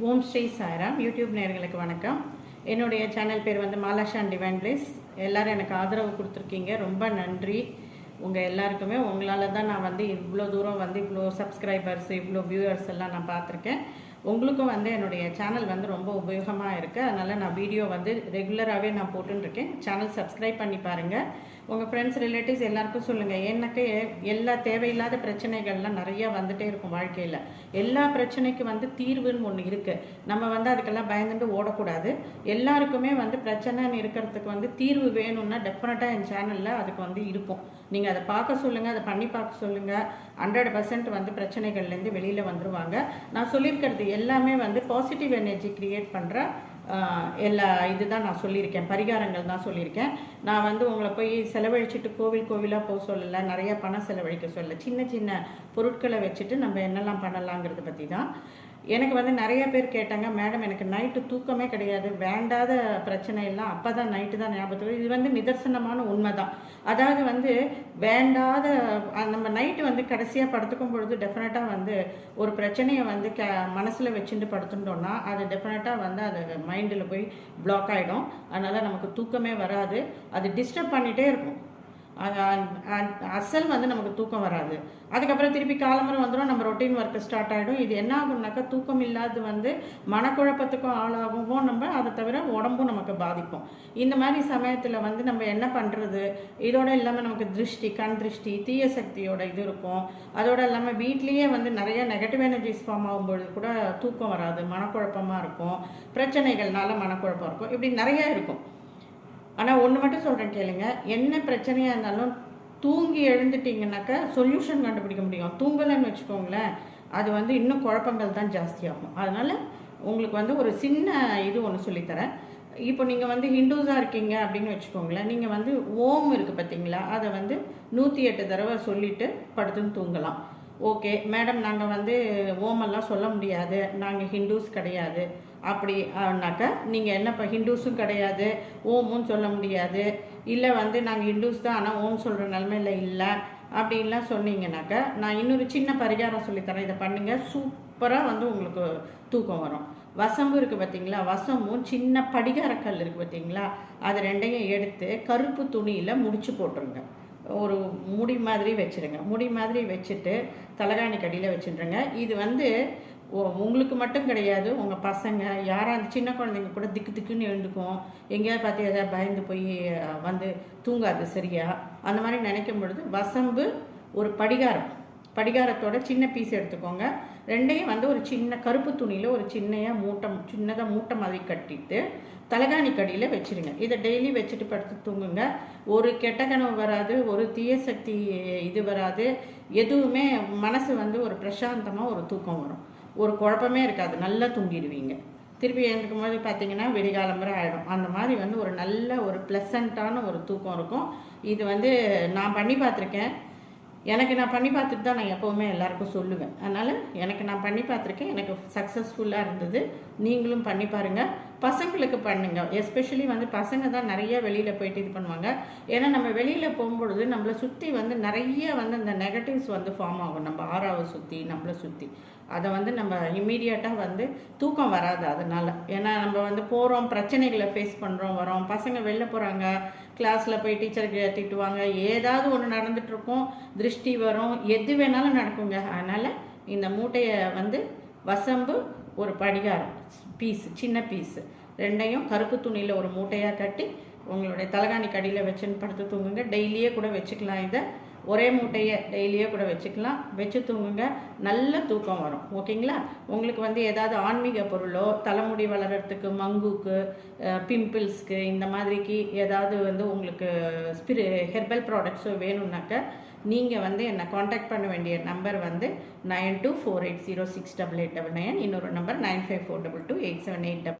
ஓம் Sri Sairam. YouTube நேர்களுக்கு வணக்கம். என்னுடைய சேனல் பேர் வந்து மாலாஷான் டிவைன் பிளேஸ். எல்லாரும் எனக்கு ஆதரவு கொடுத்துருக்கீங்க. ரொம்ப நன்றி. உங்கள் எல்லாருக்குமே உங்களால் தான் நான் வந்து இவ்வளோ தூரம் வந்து இவ்வளோ சப்ஸ்கிரைபர்ஸ் இவ்வளோ வியூவர்ஸ் எல்லாம் நான் பார்த்துருக்கேன். உங்களுக்கும் வந்து என்னுடைய சேனல் வந்து ரொம்ப உபயோகமாக இருக்குது அதனால் நான் வீடியோ வந்து ரெகுலராகவே நான் போட்டுருக்கேன் சேனல் சப்ஸ்கிரைப் பண்ணி பாருங்கள் உங்கள் ஃப்ரெண்ட்ஸ் ரிலேட்டிவ்ஸ் எல்லாருக்கும் சொல்லுங்கள் எனக்கு எல்லா தேவையில்லாத பிரச்சனைகள்லாம் நிறையா வந்துகிட்டே இருக்கும் வாழ்க்கையில். எல்லா பிரச்சனைக்கும் வந்து தீர்வுன்னு ஒன்று இருக்குது நம்ம வந்து அதுக்கெல்லாம் பயந்துட்டு ஓடக்கூடாது. எல்லாருக்குமே வந்து பிரச்சனைன்னு இருக்கிறதுக்கு வந்து தீர்வு வேணும்னா டெஃபினட்டாக என் சேனலில் அதுக்கு வந்து இருக்கும். நீங்கள் அதை பார்க்க சொல்லுங்கள் அதை பண்ணி பார்க்க சொல்லுங்கள் ஹண்ட்ரட் பர்சன்ட் வந்து பிரச்சனைகள்லேருந்து வெளியில் வந்துருவாங்க. நான் சொல்லியிருக்கிறது எல்லாமே வந்து பாசிட்டிவ் எனர்ஜி க்ரியேட் பண்ணுற எல்லா இதுதான் நான் சொல்லியிருக்கேன். பரிகாரங்கள் தான் சொல்லியிருக்கேன். நான் வந்து உங்களை போய் செலவழிச்சிட்டு கோவில் கோவிலாக போக சொல்லலை. நிறைய பணம் செலவழிக்க சொல்லலை. சின்ன சின்ன பொருட்களை வச்சுட்டு நம்ம என்னெல்லாம் பண்ணலாங்கிறத பற்றி தான் எனக்கு வந்து நிறைய பேர் கேட்டாங்க மேடம் எனக்கு நைட்டு தூக்கமே கிடையாது. வேண்டாத பிரச்சனை எல்லாம் அப்போ தான் நைட்டு தான் ஞாபகத்துக்கு இது வந்து நிதர்சனமான உண்மை தான் அதாவது வந்து வேண்டாத நம்ம நைட்டு வந்து கடைசியாக படுத்துக்கும் பொழுது டெஃபினட்டாக வந்து ஒரு பிரச்சனையை வந்து க மனசில் வச்சுட்டு படுத்துட்டோம்னா அது டெஃபினட்டாக வந்து அது மைண்டில் போய் பிளாக் ஆகிடும் அதனால் நமக்கு தூக்கமே வராது. அது டிஸ்டர்ப் பண்ணிகிட்டே இருக்கும். அசல் வந்து நமக்கு தூக்கம் வராது. அதுக்கப்புறம் திருப்பி காலம்பரம் வந்துடும் நம்ம ரொட்டீன் ஒர்க்கு ஸ்டார்ட் ஆகிடும் இது என்ன ஆகும்னாக்கா தூக்கம் இல்லாது வந்து மனக்குழப்பத்துக்கும் ஆளாகவும் நம்ம அதை தவிர உடம்பும் நமக்கு பாதிப்போம் இந்த மாதிரி சமயத்தில் வந்து நம்ம என்ன பண்ணுறது இதோட இல்லாமல் நமக்கு திருஷ்டி கண் திருஷ்டி தீய சக்தியோட இது இருக்கும். அதோட இல்லாமல் வீட்லேயே வந்து நிறைய நெகட்டிவ் எனர்ஜிஸ் ஃபார்ம் ஆகும்பொழுது கூட தூக்கம் வராது மனக்குழப்பமாக இருக்கும். பிரச்சனைகள்னால மனக்குழப்பம் இருக்கும். இப்படி நிறைய இருக்கும். ஆனால் ஒன்று மட்டும் சொல்கிறேன் கேளுங்க. என்ன பிரச்சனையாக இருந்தாலும் தூங்கி எழுந்துட்டீங்கன்னாக்கா சொல்யூஷன் கண்டுபிடிக்க முடியும். தூங்கலைன்னு வச்சுக்கோங்களேன் அது வந்து இன்னும் குழப்பங்கள் தான் ஜாஸ்தியாகும். அதனால் உங்களுக்கு வந்து ஒரு சின்ன இது ஒன்று சொல்லித்தரேன். இப்போ நீங்கள் வந்து ஹிந்துஸாக இருக்கீங்க அப்படின்னு வச்சுக்கோங்களேன் நீங்கள் வந்து ஓம் இருக்குது பார்த்தீங்களா அதை வந்து நூற்றி எட்டு தடவை சொல்லிவிட்டு படுத்துன்னு தூங்கலாம். ஓகே மேடம் நாங்கள் வந்து ஓமெல்லாம் சொல்ல முடியாது. நாங்கள் ஹிந்துஸ் கிடையாது. அப்படினாக்க நீங்கள் என்ன இப்போ ஹிந்துஸும் கிடையாது ஓமும் சொல்ல முடியாது. இல்லை வந்து நாங்கள் ஹிந்துஸ் தான் ஆனால் ஓம் சொல்கிற நிலமையில இல்லை. அப்படின்லாம் சொன்னீங்கன்னாக்கா நான் இன்னொரு சின்ன பரிகாரம் சொல்லித்தரேன். இதை பண்ணுங்கள் சூப்பராக வந்து உங்களுக்கு தூக்கம் வரும். வசம்பு இருக்குது பார்த்தீங்களா வசம்பும் சின்ன படிகாரக்கல் இருக்குது பார்த்தீங்களா அது ரெண்டையும் எடுத்து கருப்பு துணியில் முடிச்சு போட்டுருங்க. ஒரு முடி மாதிரி வச்சுருங்க. முடி மாதிரி வச்சுட்டு தலகாணி கடியில் வச்சுட்டுருங்க இது வந்து உங்களுக்கு மட்டும் கிடையாது. உங்கள் பசங்க யாராக அந்த சின்ன குழந்தைங்க கூட திக்கு திக்குன்னு எழுந்துக்கும் எங்கேயாவது பார்த்து எதாவது பயந்து போய் வந்து தூங்காது சரியா? அந்த மாதிரி நினைக்கும் பொழுது வசம்பு ஒரு படிகாரம். படிகாரத்தோட சின்ன பீஸ் எடுத்துக்கோங்க. ரெண்டையும் வந்து ஒரு சின்ன கருப்பு துணியில் ஒரு சின்னையாக மூட்டம் சின்னதாக மூட்டை மாதிரி கட்டிட்டு தலகாணி கடியில் வச்சிருங்க. இதை டெய்லி வச்சுட்டு படுத்து தூங்குங்க. ஒரு கெட்ட கனவு வராது ஒரு தீய சக்தி இது வராது. எதுவுமே மனசு வந்து ஒரு பிரசாந்தமாக ஒரு தூக்கம் வரும். ஒரு குழப்பமே இருக்காது. நல்லா தூங்கிடுவீங்க. திருப்பி எழுந்துக்கும் போது பார்த்தீங்கன்னா விடிகாலம்பரம் ஆகிடும் அந்த மாதிரி வந்து ஒரு நல்ல ஒரு ப்ளசண்ட்டான ஒரு தூக்கம் இருக்கும். இது வந்து நான் பண்ணி பார்த்துருக்கேன். எனக்கு நான் பண்ணி பார்த்துட்டு தான் நான் எப்போவுமே எல்லாருக்கும் சொல்லுவேன். அதனால் எனக்கு நான் பண்ணி பார்த்துருக்கேன். எனக்கு சக்ஸஸ்ஃபுல்லாக இருந்தது. நீங்களும் பண்ணி பாருங்கள் பசங்களுக்கு பண்ணுங்க. எஸ்பெஷலி வந்து பசங்க தான் நிறைய வெளியில் போயிட்டு இது பண்ணுவாங்க. ஏன்னா நம்ம வெளியில் போகும்பொழுது நம்மளை சுற்றி வந்து நிறைய வந்து இந்த நெகட்டிவ்ஸ் வந்து ஃபார்ம் ஆகும். நம்ம ஆறாவை சுற்றி நம்மளை சுற்றி அதை வந்து நம்ம இம்மீடியட்டாக வந்து தூக்கம் வராது அதனால். ஏன்னா நம்ம வந்து போகிறோம் பிரச்சனைகளை ஃபேஸ் பண்ணுறோம் வரோம். பசங்க வெளில போகிறாங்க கிளாஸில் போய் டீச்சருக்கு திட்டுவாங்க. ஏதாவது ஒன்று நடந்துகிட்ருக்கோம் திருஷ்டி வரும். எது வேணாலும் நடக்குங்க. அதனால் இந்த மூட்டையை வந்து வசம்பு ஒரு படிகாரம். பீஸ் சின்ன பீஸ். ரெண்டையும் கருப்பு துணியில் ஒரு மூட்டையாக கட்டி உங்களுடைய தலகாணி கடியில் வச்சுன்னு படுத்து தூங்குங்க. டெய்லியே கூட வச்சுக்கலாம் இதை. ஒரே மூட்டையை டெய்லியே கூட வச்சுக்கலாம். வச்சு தூங்குங்க. நல்ல தூக்கம் வரும். ஓகேங்களா? உங்களுக்கு வந்து ஏதாவது ஆன்மீக பொருளோ தலைமுடி வளர்கிறதுக்கு மங்குக்கு பிம்பிள்ஸ்க்கு இந்த மாதிரிக்கு ஏதாவது வந்து உங்களுக்கு ஸ்பிரி ஹெர்பல் ப்ராடக்ட்ஸோ வேணும்னாக்க நீங்கள் வந்து என்னை காண்டாக்ட் பண்ண வேண்டிய நம்பர் வந்து nine two four eight zero six double eight double nine இன்னொரு number nine five four double two eight seven eight double